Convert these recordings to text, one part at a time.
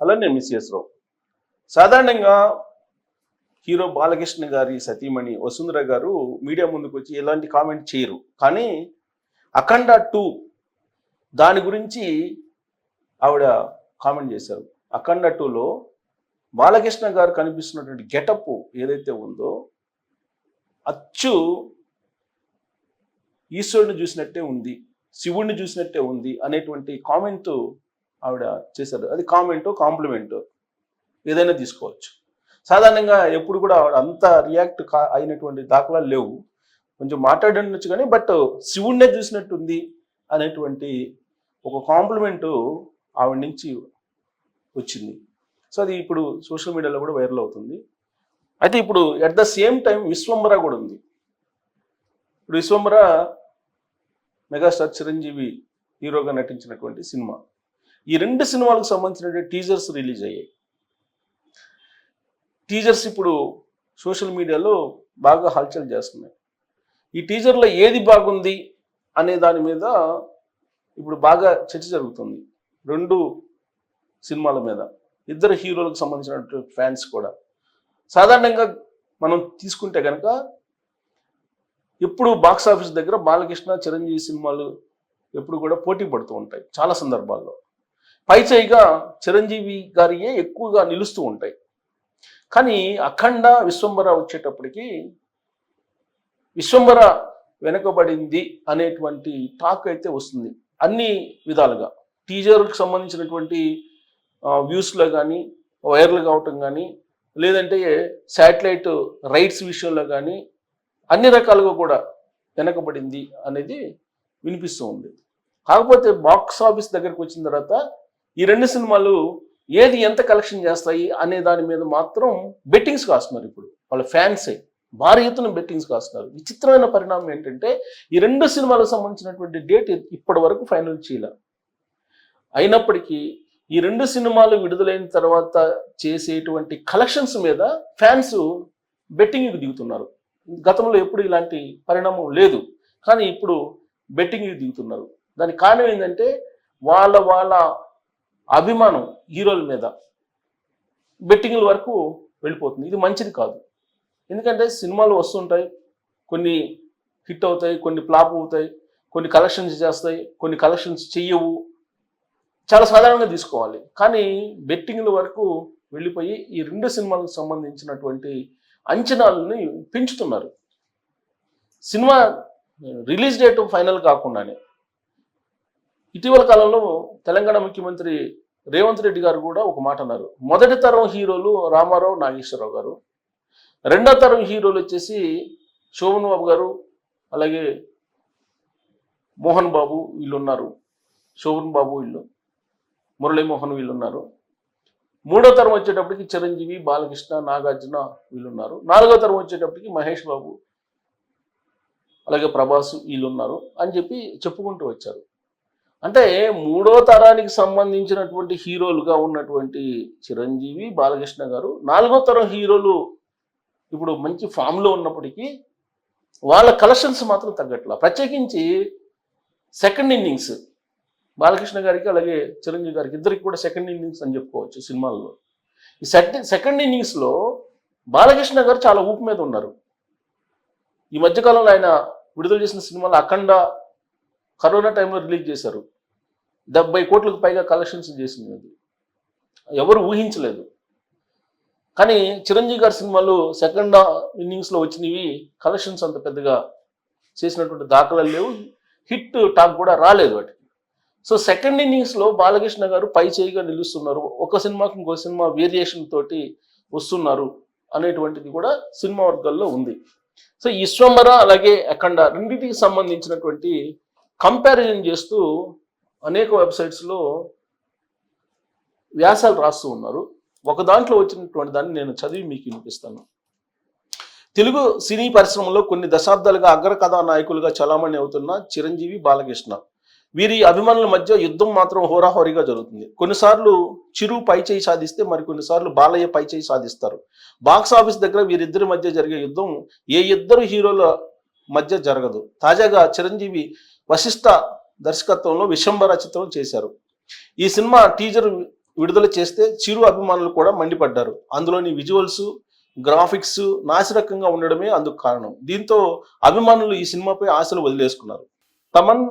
అలా నేను మిస్ సాధారణంగా హీరో బాలకృష్ణ గారి సతీమణి వసుంధర గారు మీడియా ముందుకు వచ్చి ఎలాంటి కామెంట్ చేయరు. కానీ అఖండ టూ దాని గురించి ఆవిడ కామెంట్ చేశారు. అఖండ టూలో బాలకృష్ణ గారు కనిపిస్తున్నటువంటి గెటప్ ఏదైతే ఉందో అచ్చు ఈశ్వరుని చూసినట్టే ఉంది శివుణ్ణి చూసినట్టే ఉంది అనేటువంటి కామెంట్ ఆవిడ చేశారు. అది కామెంట్ కాంప్లిమెంట్ ఏదైనా తీసుకోవచ్చు. సాధారణంగా ఎప్పుడు కూడా ఆవిడ అంత రియాక్ట్ కా అయినటువంటి దాఖలాలు లేవు. కొంచెం మాట్లాడవచ్చు కానీ బట్ శివుణ్ణే చూసినట్టుంది అనేటువంటి ఒక కాంప్లిమెంట్ ఆవిడ నుంచి వచ్చింది. సో అది ఇప్పుడు సోషల్ మీడియాలో కూడా వైరల్ అవుతుంది. అయితే ఇప్పుడు at the same time Vishwambhara కూడా ఉంది. ఇప్పుడు విశ్వంబర మెగాస్టార్ చిరంజీవి హీరోగా నటించినటువంటి సినిమా. ఈ రెండు సినిమాలకు సంబంధించినటువంటి టీజర్స్ రిలీజ్ అయ్యాయి. టీజర్స్ ఇప్పుడు సోషల్ మీడియాలో బాగా హల్చల్ చేస్తున్నాయి. ఈ టీజర్లో ఏది బాగుంది అనే దాని మీద ఇప్పుడు బాగా చర్చ జరుగుతుంది. రెండు సినిమాల మీద. ఇద్దరు హీరోలకు సంబంధించినటువంటి ఫ్యాన్స్ కూడా. సాధారణంగా మనం తీసుకుంటే కనుక ఎప్పుడు బాక్స్ ఆఫీస్ దగ్గర బాలకృష్ణ చిరంజీవి సినిమాలు ఎప్పుడు కూడా పోటీ పడుతూ ఉంటాయి. చాలా సందర్భాల్లో. పైచేయిగా చిరంజీవి గారియే ఎక్కువగా నిలుస్తూ ఉంటాయి. కానీ అఖండ విశ్వంబర వచ్చేటప్పటికి విశ్వంబర వెనకబడింది అనేటువంటి టాక్ అయితే వస్తుంది. అన్ని విధాలుగా. టీజర్కి సంబంధించినటువంటి వ్యూస్లో కానీ వైరల్ కావటం కానీ లేదంటే శాటిలైట్ రైట్స్ విషయంలో కానీ అన్ని రకాలుగా కూడా వెనకబడింది అనేది వినిపిస్తూ ఉంది. కాకపోతే బాక్స్ ఆఫీస్ దగ్గరికి వచ్చిన తర్వాత ఈ రెండు సినిమాలు ఏది ఎంత కలెక్షన్ చేస్తాయి అనే దాని మీద మాత్రం బెట్టింగ్స్ కాస్తున్నారు ఇప్పుడు. వాళ్ళ ఫ్యాన్సే భారీ ఎత్తున బెట్టింగ్స్ కాస్తున్నారు. విచిత్రమైన పరిణామం ఏంటంటే ఈ రెండు సినిమాలకు సంబంధించినటువంటి డేట్ ఇప్పటి వరకు ఫైనల్ చేయలే. అయినప్పటికీ ఈ రెండు సినిమాలు విడుదలైన తర్వాత చేసేటువంటి కలెక్షన్స్ మీద ఫ్యాన్స్ బెట్టింగ్కి దిగుతున్నారు. గతంలో ఎప్పుడు ఇలాంటి పరిణామం లేదు. కానీ ఇప్పుడు బెట్టింగ్కి దిగుతున్నారు. దానికి కారణం ఏంటంటే వాళ్ళ వాళ్ళ అభిమానం హీరోల మీద బెట్టింగ్ల వరకు వెళ్ళిపోతుంది. ఇది మంచిది కాదు. ఎందుకంటే సినిమాలు వస్తుంటాయి కొన్ని హిట్ అవుతాయి కొన్ని ఫ్లాప్ అవుతాయి కొన్ని కలెక్షన్స్ చేస్తాయి కొన్ని కలెక్షన్స్ చెయ్యవు. చాలా సాధారణంగా తీసుకోవాలి. కానీ బెట్టింగ్ల వరకు వెళ్ళిపోయి ఈ రెండు సినిమాలకు సంబంధించినటువంటి అంచనాలని పెంచుతున్నారు. సినిమా రిలీజ్ డేట్ ఫైనల్ కాకుండానే ఇటీవల కాలంలో తెలంగాణ ముఖ్యమంత్రి రేవంత్ రెడ్డి గారు కూడా ఒక మాట అన్నారు. మొదటి తరం హీరోలు రామారావు నాగేశ్వరరావు గారు. రెండో తరం హీరోలు వచ్చేసి శోభన్ బాబు గారు అలాగే మోహన్ బాబు వీళ్ళు ఉన్నారు శోభన్ బాబు వీళ్ళు మురళీమోహన్ వీళ్ళు ఉన్నారు మూడో తరం వచ్చేటప్పటికి చిరంజీవి బాలకృష్ణ నాగార్జున వీళ్ళు ఉన్నారు నాలుగో తరం వచ్చేటప్పటికి మహేష్ బాబు అలాగే ప్రభాస్ వీళ్ళు ఉన్నారు అని చెప్పి చెప్పుకుంటూ వచ్చారు. అంటే మూడో తరానికి సంబంధించినటువంటి హీరోలుగా ఉన్నటువంటి చిరంజీవి బాలకృష్ణ గారు నాలుగో తరం హీరోలు ఇప్పుడు మంచి ఫామ్లో ఉన్నప్పటికీ వాళ్ళ కలెక్షన్స్ మాత్రం తగ్గట్ల. ప్రత్యేకించి సెకండ్ ఇన్నింగ్స్ బాలకృష్ణ గారికి అలాగే చిరంజీవి గారికి ఇద్దరికి కూడా సెకండ్ ఇన్నింగ్స్ అని చెప్పుకోవచ్చు సినిమాల్లో. ఈ సెకండ్ సెకండ్ ఇన్నింగ్స్లో బాలకృష్ణ గారు చాలా ఊపు మీద ఉన్నారు. ఈ మధ్యకాలంలో ఆయన విడుదల చేసిన సినిమాలు అఖండ కరోనా టైంలో రిలీజ్ చేశారు. డెబ్బై కోట్లకు పైగా కలెక్షన్స్ చేసింది అది. ఎవరు ఊహించలేదు. కానీ చిరంజీవి గారి సినిమాలు సెకండ్ ఇన్నింగ్స్లో వచ్చినవి కలెక్షన్స్ అంత పెద్దగా చేసినటువంటి దాఖలాలు లేవు. హిట్ టాక్ కూడా రాలేదు వాటికి. సో సెకండ్ ఇన్నింగ్స్లో బాలకృష్ణ గారు పై చేయిగా నిలుస్తున్నారు. ఒక సినిమాకి ఇంకో సినిమా వేరియేషన్ తోటి వస్తున్నారు అనేటువంటిది కూడా సినిమా వర్గాల్లో ఉంది. సో ఈశ్వంబర అలాగే అఖండ రెండింటికి సంబంధించినటువంటి కంపారిజన్ చేస్తూ అనేక వెబ్సైట్స్లో వ్యాసాలు రాస్తూ ఉన్నారు. ఒక దాంట్లో వచ్చినటువంటి దాన్ని నేను చదివి మీకు వినిపిస్తాను. తెలుగు సినీ పరిశ్రమలో కొన్ని దశాబ్దాలుగా అగ్ర కథానాయకులుగా చలామణి అవుతున్న చిరంజీవి బాలకృష్ణ. వీరి అభిమానుల మధ్య యుద్ధం మాత్రం హోరాహోరీగా జరుగుతుంది. కొన్నిసార్లు చిరు పైచేయి సాధిస్తే మరి కొన్నిసార్లు బాలయ్య పైచేయి సాధిస్తారు. బాక్స్ ఆఫీస్ దగ్గర వీరిద్దరి మధ్య జరిగే యుద్ధం ఏ ఇద్దరు హీరోల మధ్య జరగదు. తాజాగా చిరంజీవి వశిష్ట దర్శకత్వంలో విశంబర చిత్రం చేశారు. ఈ సినిమా టీజర్ విడుదల చేస్తే చిరు అభిమానులు కూడా మండిపడ్డారు. అందులోని విజువల్స్ గ్రాఫిక్స్ నాసిరకంగా ఉండడమే అందుకు కారణం. దీంతో అభిమానులు ఈ సినిమాపై ఆశలు వదిలేసుకున్నారు. తమన్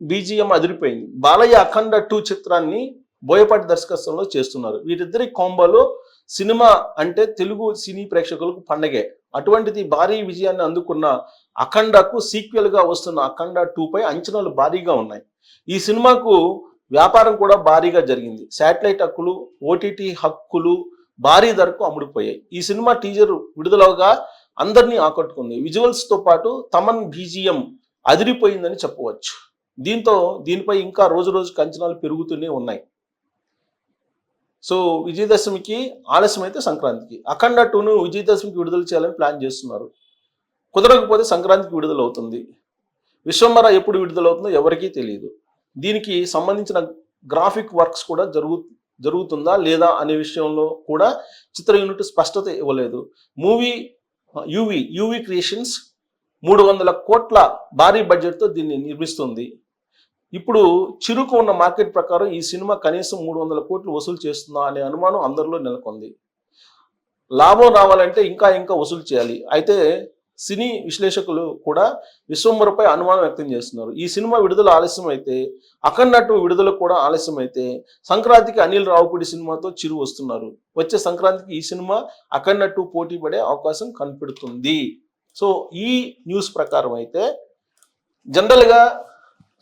బీజిఎం అదిరిపోయింది. బాలయ్య అఖండ టూ చిత్రాన్ని బోయపాటి దర్శకత్వంలో చేస్తున్నారు. వీరిద్దరి కాంబోలో సినిమా అంటే తెలుగు సినీ ప్రేక్షకులకు పండగే. అటువంటిది భారీ విజయాన్ని అందుకున్న అఖండకు సీక్వెల్గా వస్తున్న అఖండ టూపై అంచనాలు భారీగా ఉన్నాయి. ఈ సినిమాకు వ్యాపారం కూడా భారీగా జరిగింది. శాటిలైట్ హక్కులు ఓటీటీ హక్కులు భారీ ధరకు అమ్ముడుపోయాయి. ఈ సినిమా టీజర్ విడుదలగా అందరినీ ఆకట్టుకుంది. విజువల్స్తో పాటు తమన్ బీజిఎం అదిరిపోయిందని చెప్పవచ్చు. దీంతో దీనిపై ఇంకా రోజు రోజుకి అంచనాలు పెరుగుతూనే ఉన్నాయి. సో విజయదశమికి ఆలస్యం అయితే సంక్రాంతికి. అఖండ టూను విజయదశమికి విడుదల చేయాలని ప్లాన్ చేస్తున్నారు. కుదరకపోతే సంక్రాంతికి విడుదల అవుతుంది విశ్వంబర ఎప్పుడు విడుదలవుతుందో ఎవరికీ తెలియదు. దీనికి సంబంధించిన గ్రాఫిక్ వర్క్స్ కూడా జరుగు జరుగుతుందా లేదా అనే విషయంలో కూడా చిత్ర యూనిట్ స్పష్టత ఇవ్వలేదు. మూవీ యూవి యూవి క్రియేషన్స్ మూడు వందల కోట్ల భారీ బడ్జెట్తో దీన్ని నిర్మిస్తుంది. ఇప్పుడు చిరుకు ఉన్న మార్కెట్ ప్రకారం ఈ సినిమా కనీసం మూడు వందల కోట్లు వసూలు చేస్తుందా అనే అనుమానం అందరిలో నెలకొంది. లాభం రావాలంటే ఇంకా ఇంకా వసూలు చేయాలి. అయితే సినీ విశ్లేషకులు కూడా విశ్వంబరపై అనుమానం వ్యక్తం చేస్తున్నారు. ఈ సినిమా విడుదల ఆలస్యం అయితే అఖండ విడుదల కూడా ఆలస్యం అయితే సంక్రాంతికి అనిల్ రావుపూడి సినిమాతో చిరు వస్తున్నారు. వచ్చే సంక్రాంతికి ఈ సినిమా అఖండటు పోటీ పడే అవకాశం కనిపెడుతుంది. సో ఈ న్యూస్ ప్రకారం అయితే జనరల్గా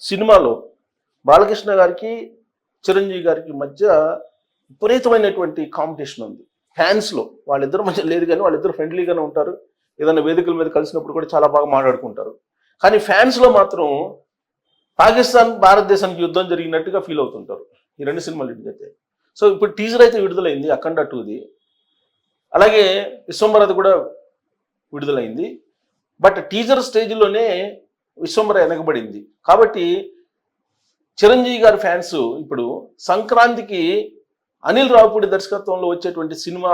సినిమాలో బాలకృష్ణ గారికి చిరంజీవి గారికి మధ్య విపరీతమైనటువంటి కాంపిటీషన్ ఉంది. ఫ్యాన్స్లో వాళ్ళిద్దరు మధ్య లేదు కానీ వాళ్ళిద్దరు ఫ్రెండ్లీగానే ఉంటారు. ఏదైనా వేదికల మీద కలిసినప్పుడు కూడా చాలా బాగా మాట్లాడుకుంటారు. కానీ ఫ్యాన్స్లో మాత్రం పాకిస్తాన్ భారతదేశానికి యుద్ధం జరిగినట్టుగా ఫీల్ అవుతుంటారు. ఈ రెండు సినిమాలు విడుదలైతే సో ఇప్పుడు టీజర్ అయితే విడుదలైంది అఖండ టూది. అలాగే విశ్వంభరత్ కూడా విడుదలైంది. బట్ టీజర్ స్టేజ్లోనే విశ్వంబర వెనకబడింది కాబట్టి చిరంజీవి గారి ఫ్యాన్స్ ఇప్పుడు సంక్రాంతికి అనిల్ రావుపూడి దర్శకత్వంలో వచ్చేటువంటి సినిమా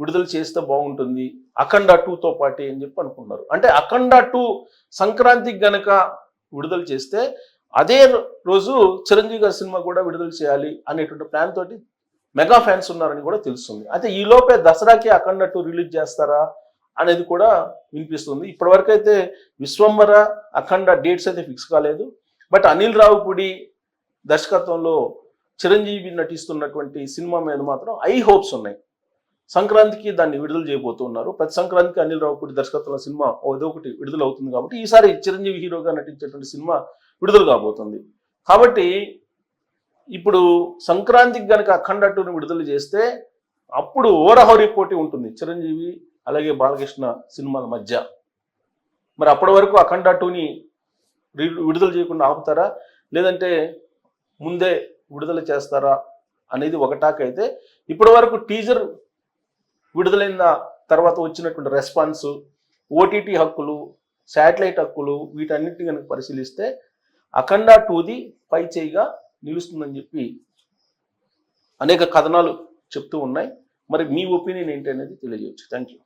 విడుదల చేస్తే బాగుంటుంది. అఖండ టూతో పాటు అని చెప్పి అనుకున్నారు అంటే అఖండ టూ సంక్రాంతికి గనక విడుదల చేస్తే అదే రోజు చిరంజీవి గారి సినిమా కూడా విడుదల చేయాలి అనేటువంటి ప్లాన్ తోటి మెగా ఫ్యాన్స్ ఉన్నారని కూడా తెలుస్తుంది. అయితే ఈ లోపే దసరాకి అఖండ టూ రిలీజ్ చేస్తారా? అనేది కూడా వినిపిస్తుంది. ఇప్పటివరకు అయితే విశ్వంబర అఖండ డేట్స్ అయితే ఫిక్స్ కాలేదు. బట్ అనిల్ రావుపూడి దర్శకత్వంలో చిరంజీవి నటిస్తున్నటువంటి సినిమా మీద మాత్రం ఐ హోప్స్ ఉన్నాయి. సంక్రాంతికి దాన్ని విడుదల చేయబోతున్నారు. ప్రతి సంక్రాంతికి అనిల్ రావుపూడి దర్శకత్వంలో సినిమా ఏదో ఒకటి విడుదల అవుతుంది కాబట్టి ఈసారి చిరంజీవి హీరోగా నటించేటువంటి సినిమా విడుదల కాబోతుంది. కాబట్టి ఇప్పుడు సంక్రాంతికి కనుక అఖండ టూని విడుదల చేస్తే అప్పుడు ఓరహోరీ పోటీ ఉంటుంది. చిరంజీవి అలాగే బాలకృష్ణ సినిమాల మధ్య. మరి అప్పటి వరకు అఖండ టూని విడుదల చేయకుండా ఆపుతారా? లేదంటే ముందే విడుదల చేస్తారా అనేది ఒక టాక్ అయితే ఇప్పటి వరకు టీజర్ విడుదలైన తర్వాత వచ్చినటువంటి రెస్పాన్స్ ఓటీటీ హక్కులు శాటిలైట్ హక్కులు వీటన్నిటిని కనుక పరిశీలిస్తే అఖండ టూది పై చేయిగా నిలుస్తుందని చెప్పి అనేక కథనాలు చెప్తూ ఉన్నాయి. మరి మీ ఒపీనియన్ ఏంటి అనేది తెలియజేయచ్చు. Thank you